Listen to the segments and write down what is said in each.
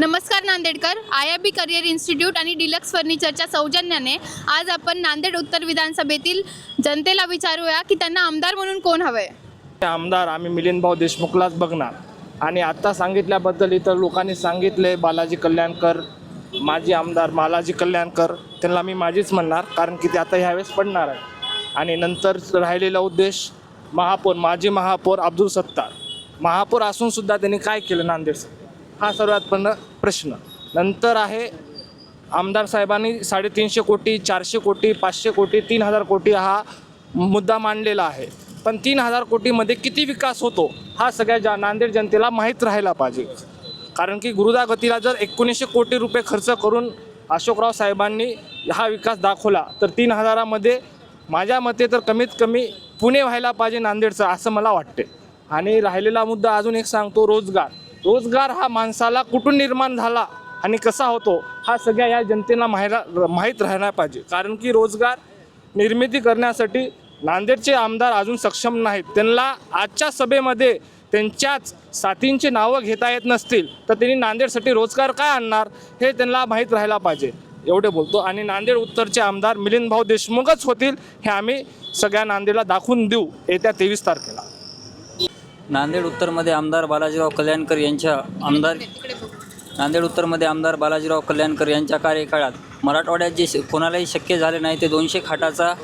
नमस्कार Nandedkar. I I B career institute आणि deluxe फर्निचरच्या सौजन्याने आज आपण नांदेड उत्तर विधानसभेतील जनतेला विचारूया की त्यांना आमदार म्हणून कोण हवंय? आमदार आम्ही मिलिंदभाऊ देशमुखलाच बघणार. आणि आत्ता सांगितल्याबद्दल इतर लोकांनी सांगितले बालाजी कल्याणकर माजी आमदार बालाजी कल्याणकर त्यांना मी माझीच म्हणणार कारण की ते आता ह्यावेळेस पडणार आहे आणि नंतर राहिलेला उद्देश महापौर माजी महापौर अब्दुल सत्तार. महापौर असूनसुद्धा त्यांनी काय केलं नांदेड हा सर्वात पण प्रश्न. नंतर आहे आमदार साहेबांनी साडेतीनशे कोटी चारशे कोटी पाचशे कोटी तीन हजार कोटी हा मुद्दा मांडलेला आहे. पण तीन हजार कोटीमध्ये किती विकास होतो हा सगळ्या जा नांदेड जनतेला माहीत राहायला पाहिजे. कारण की गुरुदागतीला जर एकोणीसशे कोटी रुपये खर्च करून अशोकराव साहेबांनी हा विकास दाखवला तर तीन हजारामध्ये माझ्या मते तर कमीत कमी पुणे व्हायला पाहिजे नांदेडचं असं मला वाटते आणि राहिलेला मुद्दा अजून एक सांगतो रोजगार. रोजगार हा माणसाला कुठून निर्माण झाला आणि कसा होतो हा सगळ्या या जनतेला माहिला माहीत राहायला पाहिजे. कारण की रोजगार निर्मिती करण्यासाठी नांदेडचे आमदार अजून सक्षम नाहीत. त्यांना आजच्या सभेमध्ये त्यांच्याच साथींची नावं घेता येत नसतील तर त्यांनी नांदेडसाठी रोजगार काय आणणार हे त्यांना माहीत राहायला पाहिजे. एवढे बोलतो. आणि नांदेड उत्तरचे आमदार मिलिंद भाऊ देशमुखच होतील हे आम्ही सगळ्या नांदेडला दाखवून देऊ येत्या तेवीस तारखेला. नांदेड उत्तरमध्ये आमदार बालाजीराव कल्याणकर यांच्या आमदार नांदेड उत्तरमध्ये आमदार बालाजीराव कल्याणकर यांच्या कार्यकाळात मराठवाड्यात जे श- कोणालाही शक्य झाले नाही ते दोनशे खाटाचा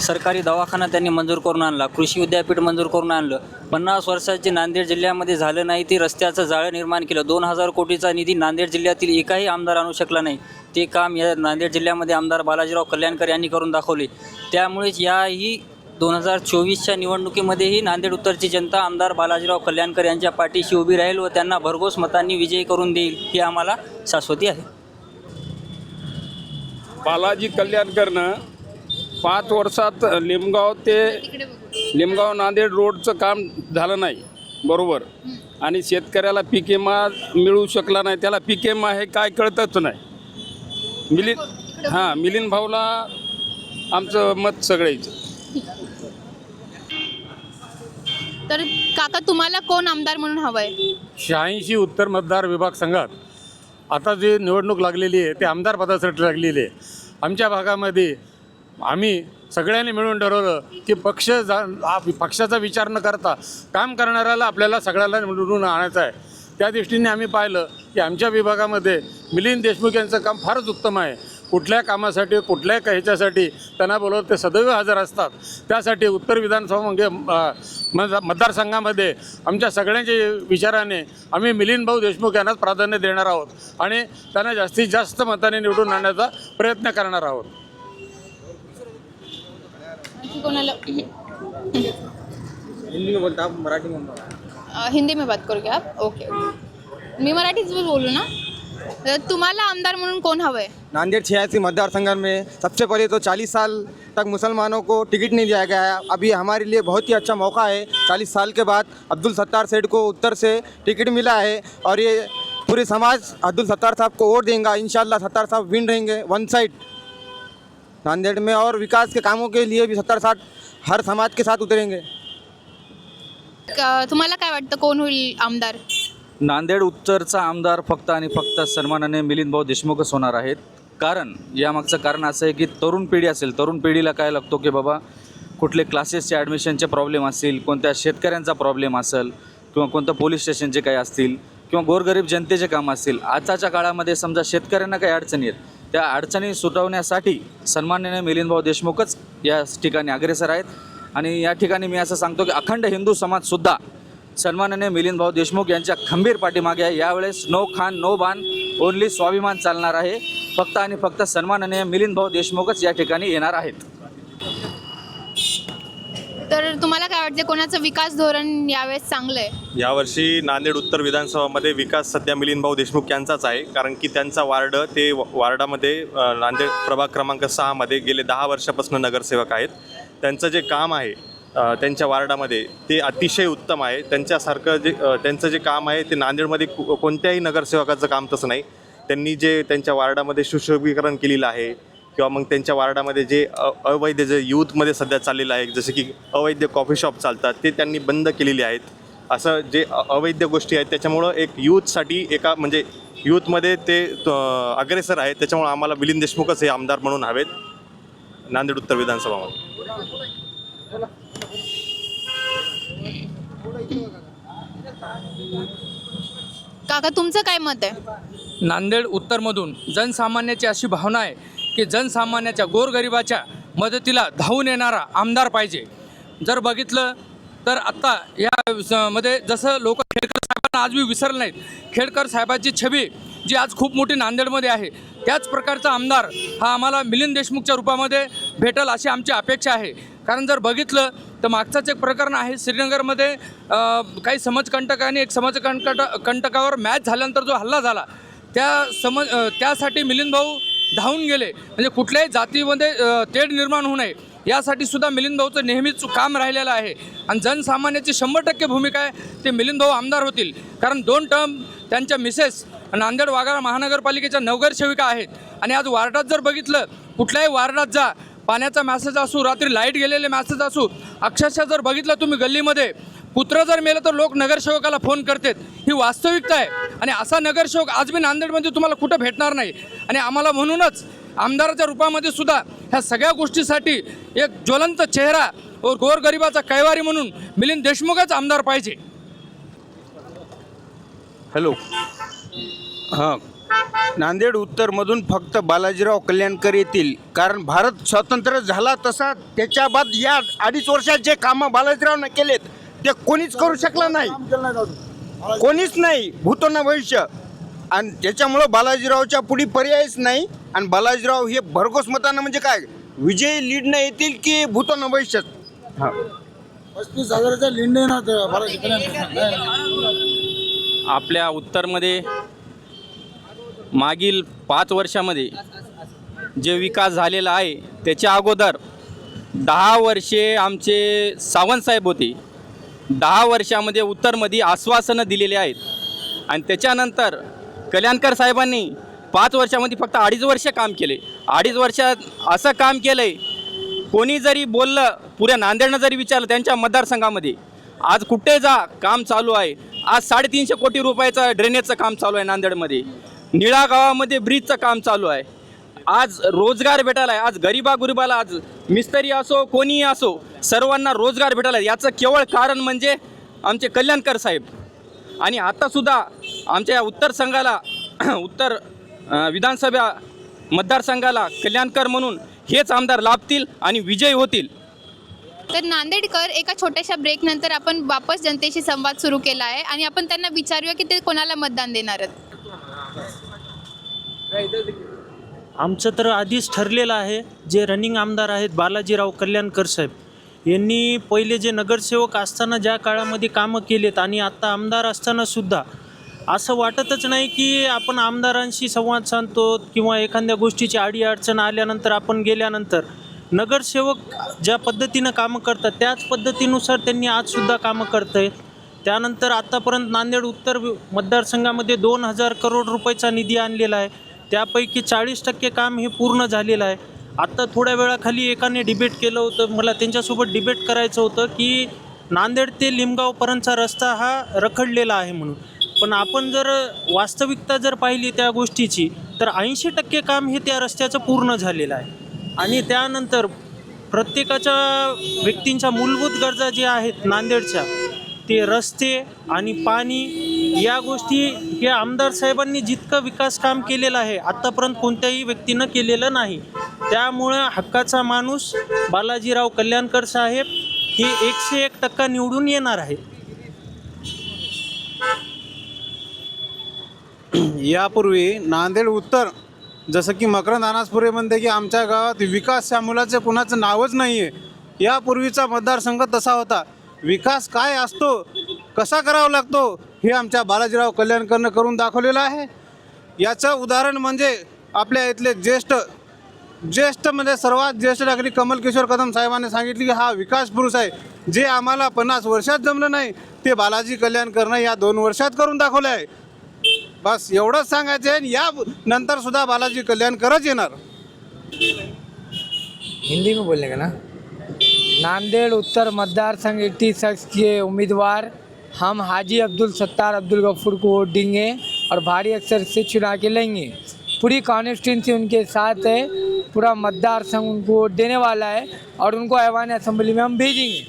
सरकारी दवाखाना त्यांनी मंजूर करून आणला कृषी विद्यापीठ मंजूर करून आणलं. पन्नास वर्षाचे नांदेड जिल्ह्यामध्ये झालं नाही ते रस्त्याचं जाळं निर्माण केलं. दोन हजार कोटीचा निधी नांदेड जिल्ह्यातील एकाही आमदार आणू शकला नाही. ते काम या नांदेड जिल्ह्यामध्ये आमदार बालाजीराव कल्याणकर यांनी करून दाखवले. त्यामुळेच याही दोन हजार चोवीसच्या निवडणुकीमध्येही नांदेड उत्तरची जनता आमदार बालाजीराव कल्याणकर यांच्या पाठीशी उभी राहील व त्यांना भरघोस मतांनी विजयी करून देईल ही आम्हाला शाश्वती आहे. बालाजी कल्याणकरनं पाच वर्षात लिमगाव ते लिमगाव नांदेड रोडचं काम झालं नाही बरोबर. आणि शेतकऱ्याला पीक विमा मिळू शकला नाही त्याला पीक विमा हे काय कळतच नाही. मिलिंद हां मिलिंद भाऊला आमचं मत सगळ्याचं. तर काका तुम्हाला कोण आमदार म्हणून हवंय? शहाऐंशी उत्तर मतदार विभाग संघात आता जी निवडणूक लागलेली आहे ते आमदार पदासाठी लागलेली आहे. आमच्या भागामध्ये आम्ही सगळ्यांनी मिळून ठरवलं की पक्ष जा पक्षाचा विचार न करता काम करणाऱ्याला आपल्याला सगळ्याला निवडून आणायचं आहे. त्या दृष्टीने आम्ही पाहिलं की आमच्या विभागामध्ये मिलिंद देशमुख यांचं काम फारच उत्तम आहे. कुठल्या कामासाठी कुठल्या का ह्याच्यासाठी त्यांना बोलवत ते सदैव हजर असतात. त्यासाठी उत्तर विधानसभा म्हणजे मतदारसंघामध्ये आमच्या सगळ्यांच्या विचाराने आम्ही मिलिंद भाऊ देशमुख यांनाच प्राधान्य देणार आहोत आणि त्यांना जास्तीत जास्त मताने निवडून आणण्याचा प्रयत्न करणार आहोत. आणखी कोणाला? अ, हिंदी में बात करू ओके. मी मराठीच बोलू ना? तर तुम्हाला आमदार म्हणून कोण हवंय? नांदेड़ छियासी मतदार संगठन में सबसे पहले तो 40 साल तक मुसलमानों को टिकट नहीं दिया गया है। अभी हमारे लिए बहुत ही अच्छा मौका है। 40 साल के बाद अब्दुल सत्तार सेठ को उत्तर से टिकट मिला है और ये पूरे समाज अब्दुल सत्तार साहब को वोट देंगे। इंशाल्लाह सत्तार साहब विन रहेंगे वन साइड। नांदेड़ में और विकास के कामों के लिए भी सत्तार साहब हर समाज के साथ उतरेंगे। तुम्हाला काय वाटतं? कोण होईल आमदार? नांदेड उत्तरचा आमदार फक्त आणि फक्त सन्मानाने मिलिंद भाऊ देशमुखच होणार आहेत. कारण यामागचं कारण असं आहे की तरुण पिढी असेल तरुण पिढीला काय लागतो की बाबा कुठले क्लासेसचे ॲडमिशनचे प्रॉब्लेम असतील कोणत्या शेतकऱ्यांचा प्रॉब्लेम असेल किंवा कोणतं पोलीस स्टेशनचे काही असतील किंवा गोरगरीब जनतेचे काम असतील आताच्या काळामध्ये समजा शेतकऱ्यांना काही अडचणी आहेत त्या अडचणी सुटवण्यासाठी सन्मान्याने मिलिंदभाऊ देशमुखच या ठिकाणी अग्रेसर आहेत. आणि या ठिकाणी मी असं सांगतो की अखंड हिंदू समाजसुद्धा सन्माननीय मिलिंद भाऊ देशमुख यांच्या खंबीर पाठीमागे आहे. यावेळेस नो खान नो बान ओनली स्वाभिमान चालणार आहे. फक्त आणि फक्त सन्माननीय मिलिंद भाऊ देशमुखच या ठिकाणी येणार आहेत. तर तुम्हाला काय वाटते कोणाचं विकास धोरण यावेळेस चांगलं आहे? यावर्षी नांदेड उत्तर विधानसभामध्ये विकास सध्या मिलिंद भाऊ देशमुख यांचाच आहे. कारण की त्यांचा वार्ड ते व- वार्डामध्ये नांदेड प्रभाग क्रमांक सहामध्ये गेले दहा वर्षापासून नगरसेवक आहेत. त्यांचं जे काम आहे त्यांच्या वार्डामध्ये ते अतिशय उत्तम आहे. त्यांच्यासारखं जे त्यांचं जे काम आहे ते नांदेडमध्ये कोणत्याही नगरसेवकाचं काम तसं नाही. त्यांनी जे त्यांच्या वार्डामध्ये सुशोभीकरण केलेलं आहे किंवा मग त्यांच्या वार्डामध्ये जे अ अवैध जे यूथमध्ये सध्या चाललेलं आहे जसं की अवैध कॉफी शॉप चालतात ते त्यांनी बंद केलेले आहेत. असं जे अवैध गोष्टी आहेत त्याच्यामुळं एक यूथसाठी एका म्हणजे यूथमध्ये ते अग्रेसर आहेत. त्याच्यामुळं आम्हाला मिलिंद देशमुखच हे आमदार म्हणून हवेत. नांदेड उत्तर विधानसभामध्ये काका तुमचं काय मत आहे? नांदेड उत्तरमधून जनसामान्याची अशी भावना आहे की जनसामान्याच्या गोरगरिबाच्या मदतीला धावून येणारा आमदार पाहिजे. जर बघितलं तर आत्ता या स- मध्ये जसं लोक खेडकर साहेबांना आज बी विसरले नाहीत. खेडकर साहेबांची छबी जी आज खूप मोठी नांदेडमध्ये आहे त्याच प्रकारचा आमदार हा आम्हाला मिलिंद देशमुखच्या रूपामध्ये भेटल अशी आमची अपेक्षा आहे. कारण जर बघितलं तर मागचाच एक प्रकरण आहे श्रीनगरमध्ये काही समाजकंटकांनी एक समाजकंटक कंटकावर मॅच झाल्यानंतर जो हल्ला झाला त्या समज त्यासाठी मिलिंद भाऊ धावून गेले. म्हणजे कुठल्याही जातीमध्ये तेढ निर्माण होऊ नये. यासाठी सुद्धा मिलिंद भाऊचं नेहमीच काम राहिलेलं आहे. आणि जनसामान्याची शंभर टक्के भूमिका आहे ते मिलिंद भाऊ आमदार होतील. कारण दोन टर्म त्यांच्या मिसेस नांदेड वाघाळा महानगरपालिकेच्या नगरसेविका आहेत. आणि आज वार्डात जर बघितलं कुठल्याही वार्डात जा पाण्याचा मॅसेज असू रात्री लाइट गेलेले मॅसेज असू अक्षरशः जर बघितलं तुम्ही गल्लीमध्ये कुत्रं जर मेलं तर लोक नगरसेवकाला फोन करतात. ही वास्तविकता आहे. आणि असा नगरसेवक आज मी नांदेडमध्ये तुम्हाला कुठं भेटणार नाही. आणि आम्हाला म्हणूनच आमदाराच्या रूपामध्ये सुद्धा ह्या सगळ्या गोष्टीसाठी एक ज्वलंत चेहरा व गोरगरिबाचा कैवारी म्हणून मिलिंद देशमुखच आमदार पाहिजे. हॅलो हां. नांदेड उत्तरमधून फक्त बालाजीराव कल्याणकर येतील. कारण भारत स्वतंत्र झाला तसा त्याच्या बाद या अडीच वर्षात जे कामं बालाजीरावनं केलेत ते कोणीच करू शकलं नाही. कोणीच नाही भूतो ना भविष्य. आणि त्याच्यामुळं बालाजीरावच्या पुढे पर्यायच नाही. आणि बालाजीराव हे भरघोस मतानं म्हणजे काय? विजयी लीडनं येतील की भूतो ना भविष्यात? हां. पस्तीस लिंडे आपल्या उत्तरमध्ये मागील पाच वर्षामध्ये जे विकास झालेला आहे त्याच्या अगोदर दहा वर्षे आमचे सावंतसाहेब होते. दहा वर्षामध्ये उत्तरमध्ये आश्वासनं दिलेली आहेत. आणि त्याच्यानंतर कल्याणकर साहेबांनी पाच वर्षामध्ये फक्त अडीच वर्ष काम केले. अडीच वर्षात असं काम केलं आहे कोणी जरी बोललं पुऱ्या नांदेडनं जरी विचारलं त्यांच्या मतदारसंघामध्ये आज कुठे जा? काम चालू आहे. आज साडेतीनशे कोटी रुपयाचं ड्रेनेजचं काम चालू आहे नांदेडमध्ये. निळा गावामध्ये ब्रिजचं काम चालू आहे. आज रोजगार भेटायला आहे. आज गरीबा गुरिबाला आज मिस्त्री असो कोणीही असो सर्वांना रोजगार भेटायला आहे. याचं केवळ कारण म्हणजे आमचे कल्याणकर साहेब. आणि आत्तासुद्धा आमच्या या उत्तर संघाला उत्तर विधानसभा मतदारसंघाला कल्याणकर म्हणून हेच आमदार लाभतील आणि विजयी होतील. तर नांदेडकर एका छोट्याशा ब्रेकनंतर आपण वापस जनतेशी संवाद सुरू केला आहे. आणि आपण त्यांना विचारूया की ते कोणाला मतदान देणार आहेत? आमचं तर आधीच ठरलेलं आहे जे रनिंग आमदार आहेत बालाजीराव कल्याणकर साहेब. यांनी पहिले जे नगरसेवक असताना ज्या काळामध्ये कामं केलेत आणि आत्ता आमदार असतानासुद्धा असं वाटतच नाही की आपण आमदारांशी संवाद साधतो किंवा एखाद्या गोष्टीची आडी अडचण आल्यानंतर आपण गेल्यानंतर नगरसेवक ज्या पद्धतीनं कामं करतात त्याच पद्धतीनुसार त्यांनी आजसुद्धा कामं करत आहेत त्यानंतर आत्तापर्यंत नांदेड उत्तर मतदारसंघामध्ये दोन हजार करोड रुपयाचा निधी आणलेला आहे. त्यापैकी चाळीस टक्के काम हे पूर्ण झालेलं आहे. आत्ता थोड्या वेळाखाली एकाने डिबेट केलं होतं. मला त्यांच्यासोबत डिबेट करायचं होतं की नांदेड ते लिमगावपर्यंतचा रस्ता हा रखडलेला आहे म्हणून. पण आपण जर वास्तविकता जर पाहिली त्या गोष्टीची तर ऐंशी टक्के काम हे त्या रस्त्याचं पूर्ण झालेलं आहे. आणि त्यानंतर प्रत्येकाच्या व्यक्तींच्या मूलभूत गरजा ज्या आहेत नांदेडच्या ते रस्ते आणि पाणी या गोष्टी हे आमदार साहेबांनी जितकं विकास काम केलेलं आहे आत्तापर्यंत कोणत्याही व्यक्तीनं केलेलं नाही. त्यामुळं हक्काचा माणूस बालाजीराव कल्याणकर साहेब हे एकशे एक टक्का निवडून येणार आहे यापूर्वी नांदेड उत्तर जसं की मकरंद अनासपुरे म्हणते की आमच्या गावात विकास या मुलाचं कुणाचं नावच नाही आहे यापूर्वीचा मतदारसंघ तसा होता. विकास काय असतो कसा करावा लागतो हे आमच्या बालाजीराव कल्याणकरनं करून दाखवलेलं आहे. याचं उदाहरण म्हणजे आपल्या इथले ज्येष्ठ ज्येष्ठ म्हणजे सर्वात ज्येष्ठ नागरिक कमल किशोर कदम साहेबांनी सांगितले की हा विकास पुरुष आहे. जे आम्हाला पन्नास वर्षात जमलं नाही ते बालाजी कल्याणकरनं या दोन वर्षात करून दाखवलं आहे. बस एवढंच सांगायचं आहे या नंतर सुद्धा बालाजी कल्याणकरच येणार. हिंदी में बोलने का ना? नांदेड़ उत्तर मतदार संघ इकतीस शख्स के उम्मीदवार। हम हाजी अब्दुल सत्तार अब्दुल गफूर को वोट देंगे और भारी अक्सर से चुना के लेंगे पूरी कॉन्स्टिट्यूंसी उनके साथ है, पूरा मतदार संघ उनको वोट देने वाला है और उनको ऐवान असम्बली में हम भेजेंगे।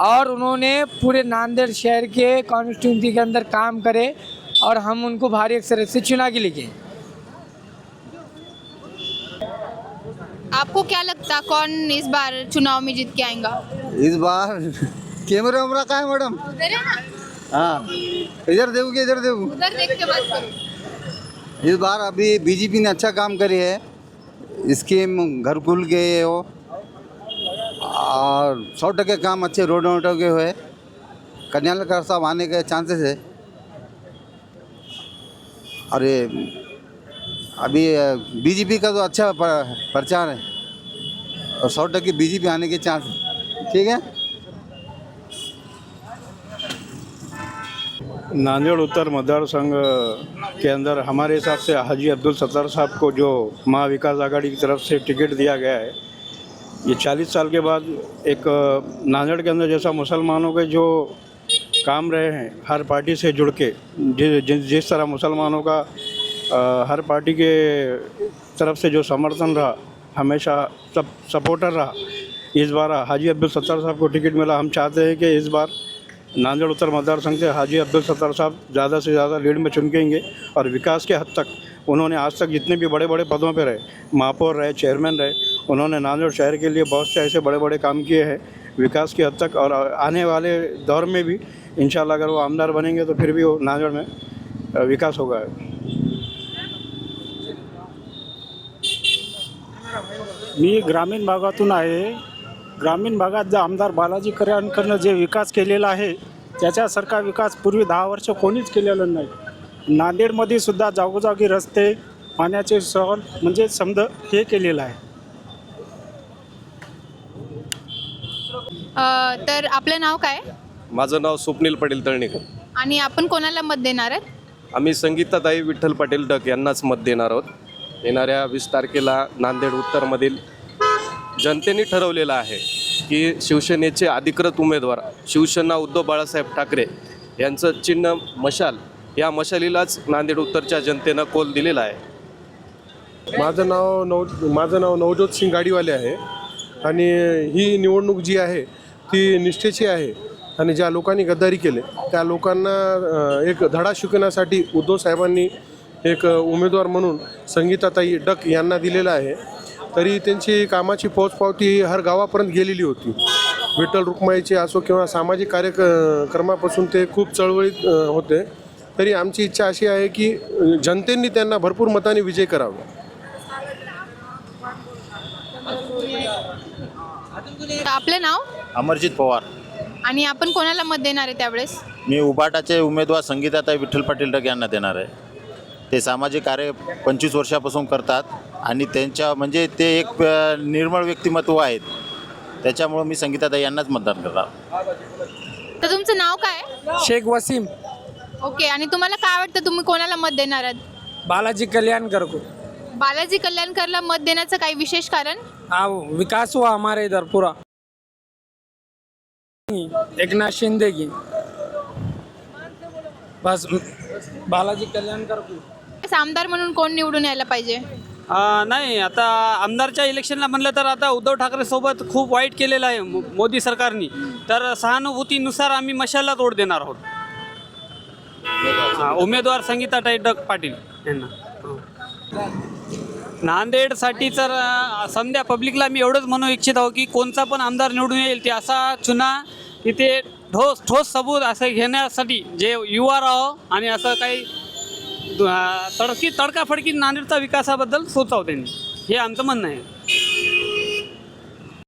और उन्होंने पूरे नांदेड़ शहर के कॉन्स्टिट्यूंसी के अंदर काम करे और हम उनको भारी अक्सर से चुना के लेके आपको क्या लगता कौन इस बार चुनाव में जीत के आएगा? इस बार कैमरा वैमरा का है मैडम। है इधर देखो कि इधर देखो। उधर देख के बात करो। इस बार अभी बीजेपी ने अच्छा काम करी है। स्कीम घर खुल के हो और सौ टके काम अच्छे रोड वोडों के हुए। कल्याणकर साहब आने के चांसेस है। और ये अभी बीजेपी का तो अच्छा प्रचार है। और सौ टके बीजेपी आने के चांस ठीक है? नांदेड़ उत्तर मतदार संघ के अंदर हमारे हिसाब से हाजी अब्दुल सत्तार साहब को जो महाविकास आघाड़ी की तरफ़ से टिकट दिया गया है ये चालीस साल के बाद एक नांदेड़ के अंदर जैसा मुसलमानों के जो काम रहे हैं हर पार्टी से जुड़ के जिस जिस तरह मुसलमानों का अ, हर पार्टी के तरफ़ से जो समर्थन रहा हमेशा सब सपोर्टर रहा। इस बार हाजी अब्दुल सत्तार साहब को टिकट मिला। हम चाहते हैं कि इस बार नांदेड़ उत्तर मतदार संघ से हाजी अब्दुल सत्तार साहब ज़्यादा से ज़्यादा लीड में चुनकेंगे और विकास के हद तक उन्होंने आज तक जितने भी बड़े बड़े पदों पर रहे, महापौर रहे, चेयरमैन रहे, उन्होंने नांदेड़ शहर के लिए बहुत से ऐसे बड़े बड़े काम किए हैं विकास की हद तक और आने वाले दौर में भी, इंशाल्लाह अगर वो आमदार बनेंगे तो फिर भी वो नांदेड़ में विकास होगा। मी ग्रामीण भागातून आहे. ग्रामीण भागात जे आमदार बालाजी कऱ्यांकडनं जे विकास केलेला आहे त्याच्यासारखा विकास पूर्वी दहा वर्ष कोणीच केलेलं नाही. नांदेडमध्ये सुद्धा जागोजागी रस्ते पाण्याचे सहल म्हणजे समज हे केलेलं आहे. अ, तर आपलं नाव काय? माझं नाव स्वप्नील पाटील तळणीकर. आणि आपण कोणाला मत देणार आहेत? आम्ही संगीताताई विठ्ठल पाटील डक यांनाच मत देणार आहोत. येणाऱ्या वीस तारखेला नांदेड उत्तरमधील जनतेने ठरवलेलं आहे की शिवसेनेचे अधिकृत उमेदवार शिवसेना उद्धव बाळासाहेब ठाकरे यांचं चिन्ह मशाल या मशालीलाच नांदेड उत्तरच्या जनतेनं कोल दिलेला आहे. माझं नाव नव माझं नाव नवज्योत सिंग गाडीवाले आहे आणि ही निवडणूक जी आहे ती निष्ठेची आहे आणि ज्या लोकांनी गद्दारी केले त्या लोकांना एक धडा शिकवण्यासाठी उद्धव साहेबांनी एक उमेदवार म्हणून संगीताताई डक यांना दिलेला आहे. तरी त्यांची कामाची पोचपावती हर गावापर्यंत गेलेली होती. विठ्ठल रुक्माईचे असो किंवा सामाजिक कार्यक्रमापासून ते खूप चळवळीत होते. तरी आमची इच्छा अशी आहे की जनतेने त्यांना भरपूर मताने विजय करावा. आपलं नाव? अमरजित पवार. आणि आपण कोणाला मत देणार आहे त्यावेळेस? मी उबाटाचे उमेदवार संगीताताई विठ्ठल पाटील डग यांना देणार आहे. ते सामाजिक कार्य पंचवीस वर्षापासून करतात आणि त्यांच्या म्हणजे ते एक निर्मळ व्यक्तिमत्व आहेत. त्याच्यामुळं मी संगीताताई यांनाच मतदान करणार. तर तुमचं नाव काय? शेख वसीम. ओके आणि तुम्हाला काय वाटतं तुम्ही कोणाला मत देणार आहात? बालाजी कल्याणकर को बालाजी कल्याणकरला मत देण्याचं काही विशेष कारण? हाँ विकास हुआ हमारे इधर पूरा. एक नाथ शिंदे की. बस बालाजी कल्याणकर को आमदार म्हणून कोण निवडून यायला पाहिजे? नाही आता आमदारच्या इलेक्शनला म्हणलं तर आता उद्धव ठाकरे सोबत खूप वाईट केलेलं आहे मो- मोदी सरकारनी. तर सहानुभूतीनुसार आम्ही मशाला तोड देणार आहोत. हा, उमेदवार संगीता डग पाटील यांना. हो. नांदेडसाठी तर अ, पब्लिकला मी एवढंच म्हणू इच्छित आहो की कोणता पण आमदार निवडून येईल ते असा चुना इथे ठोस ठोस सबूत असं घेण्यासाठी जे युवा राहो आणि असं काही तडकी तडकाफडकी नांदेडचा विकासाबद्दल सोचावं त्यांनी हे आमचं म्हणणं आहे.